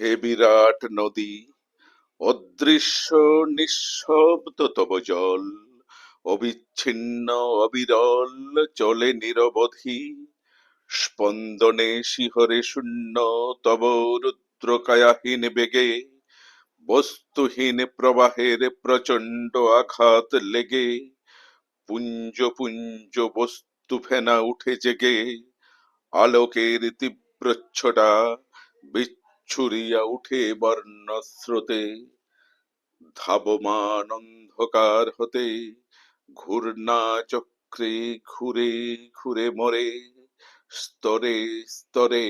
হে বিরাট নদী, অদৃশ্য নিঃশব্দ তব জল, অবিচ্ছিন্ন অবিরল চলে নিরবধি, স্পন্দনে শিহরে শূন্য তব রুদ্রকায়াহীন বেগে, বস্তুহীন প্রবাহের প্রচণ্ড আঘাত লেগে, পুঞ্জ পুঞ্জ বস্তু ফেনা উঠে জেগে, আলোকের তীব্রচ্ছটা বিচ্ছুরিয়া উঠে বর্ণস্রোতে ধাবমান অন্ধকার হতে ঘূর্ণা চক্রে ঘুরে ঘুরে মরে, স্তরে স্তরে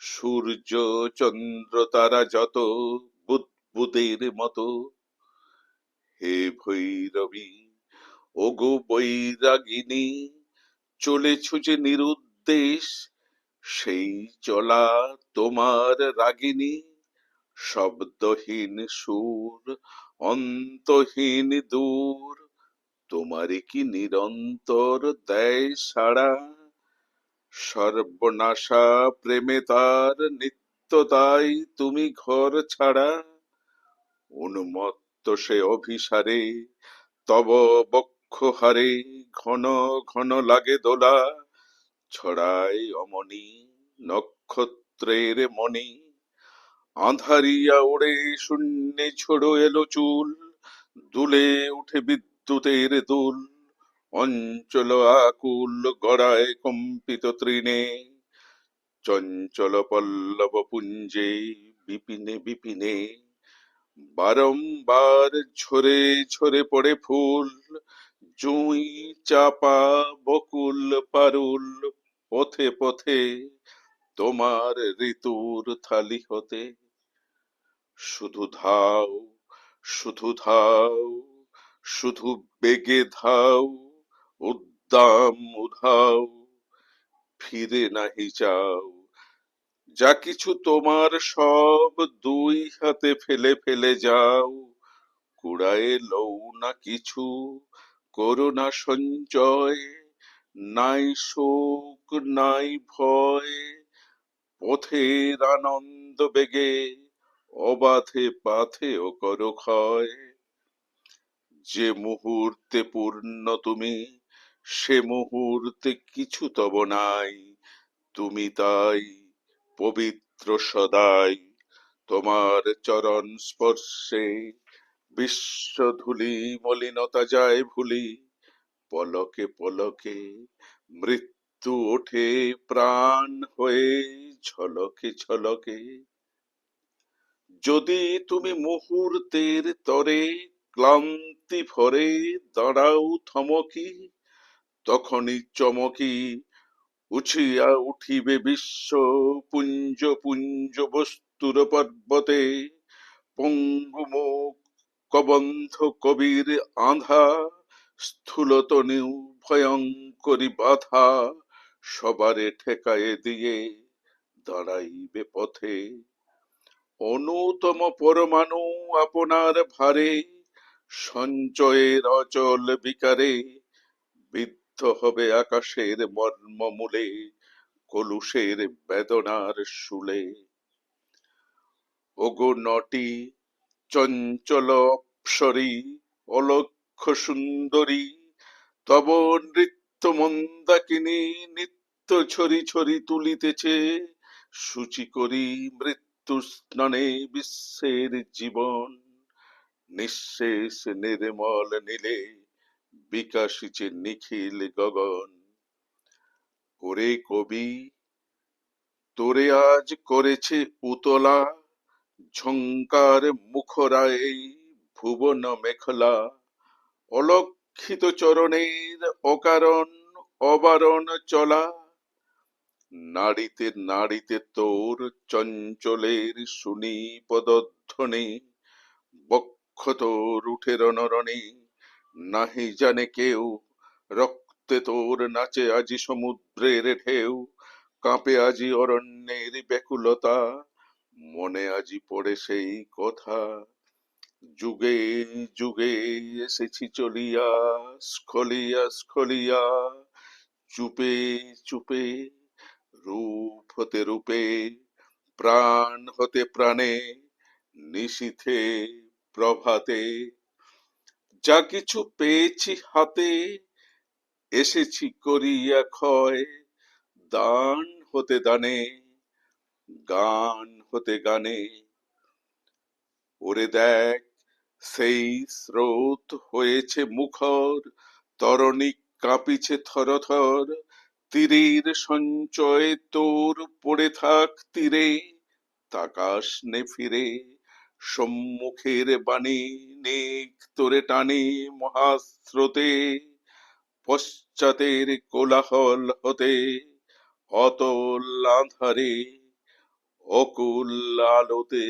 সূর্য চন্দ্র তারা যত বুদবুদের মতো। হে ভৈরবী, ওগো বৈরাগিনী, চলেছ যে নিরুদ্দেশ সেই চলা তোমার রাগিনী, শব্দহীন সুর, অন্তহীন দূর তোমারে কি নিরন্তর দেয় সাড়া? সর্বনাশা প্রেমে তার নিত্যতাই তুমি ঘর ছাড়া। উন্মত্ত সে অভিসারে, তব বক্ষহারে ঘন ঘন লাগে দোলা। ছড়ায় অমনি নক্ষত্রের মণি। আঁধারিয়া ওড়ে শূন্যে ছোড়ো এলো চুল, দুলে উঠে বিদ্যুতের দুল। অঞ্চল আকুল গড়ায় কম্পিত তৃণে, চঞ্চল পল্লব পুঞ্জে বিপিনে বিপিনে। বারংবার ঝরে ঝরে পড়ে ফুল, জুঁই চাপা বকুল পারুল পথে পথে তোমার ঋতুর থালি হতে। শুধু ধাও শুধু ধাও, শুধু বেগে ধাও, উদ্দাম উধাও, ফিরে নাহি চাও। যা কিছু তোমার সব দুই হাতে ফেলে ফেলে যাও। কুড়ায়ে লও না কিছু, করো না সঞ্চয় নাই শোক, নাই ভয়, পথের আনন্দ বেগে, অবাধে পাথে ও করো যে মুহূর্তে পূর্ণ তুমি, সে মুহূর্তে কিছু তব নাই। তুমি তাই পবিত্র সদাই, তোমার চরণ স্পর্শে, বিশ্ব ধুলি মলিনতা যায় ভুলি। পলকে পলকে মৃত্যু ওঠে, প্রাণ হয়ে ঝলকে ঝলকে। যদি তুমি মুহূর্তের তরে ক্লান্তি ভরে দাঁড়াও থমকি, তখনই চমকি উঠিয়া উঠিবে বিশ্ব পুঞ্জ পুঞ্জ বস্তুর পর্বতে। পঙ্গুমুখ কবন্ধ কবির আঁধা স্থূলতনু ভয়ঙ্করী বাধা সবারে ঠেকায়ে দিয়ে দাঁড়াইবে পথে। অনুতম পরমাণু আপনার ভারে সঞ্চয়ের অচল বিকারে বিদ্ধ হবে আকাশের মর্মমূলে, কলুষের বেদনার শুলে ওগো নটি চঞ্চল অপ্সরী, অলক্ষ সুন্দরী, তব নৃত্য মন্দাকিনী নিত্য ছড়ি ছড়ি তুলিতেছে। সূচি করি মৃত্যু স্নানে বিশ্বের জীবন। নিঃশেষ নির্মল নীলে বিকাশিছে নিখিল গগন। ওরে কবি, তোরে আজ করেছে উতলা ঝঙ্কার মুখরায় ভুবন মেখলা। অলক্ষিত চরণের অকারণ অবারণ চলা, নাড়িতে নাড়িতে তোর চঞ্চলের শুনি পদধ্বনি বক্ষ তোর উঠে রণরণে, নাহি জানে কেউ, রক্তে তোর নাচে আজি সমুদ্রের ঢেউ, কাঁপে আজি অরণ্যের ব্যাকুলতা, মনে আজি পড়ে সেই কথা যুগে যুগে এসেছি চলিয়া, স্খলিয়া স্খলিয়া। চুপে চুপে, রূপ হতে রূপে, প্রাণ হতে প্রাণে, নিশীথে, প্রভাতে। যা কিছু পেয়েছি হাতে, এসেছি করিয়া ক্ষয়, দান হতে দানে, গান হতে গানে। ওরে দেখ সেই স্রোত হয়েছে মুখর, তরণী কাঁপিছে থরথর তীরের সঞ্চয় তোর পড়ে থাক তীরে, তাকাস নে ফিরে, সম্মুখের বাণী নেক তোরে টানে মহাস্রোতে। পশ্চাতের কোলাহল হতে অতল আধারে, অকুল আলোতে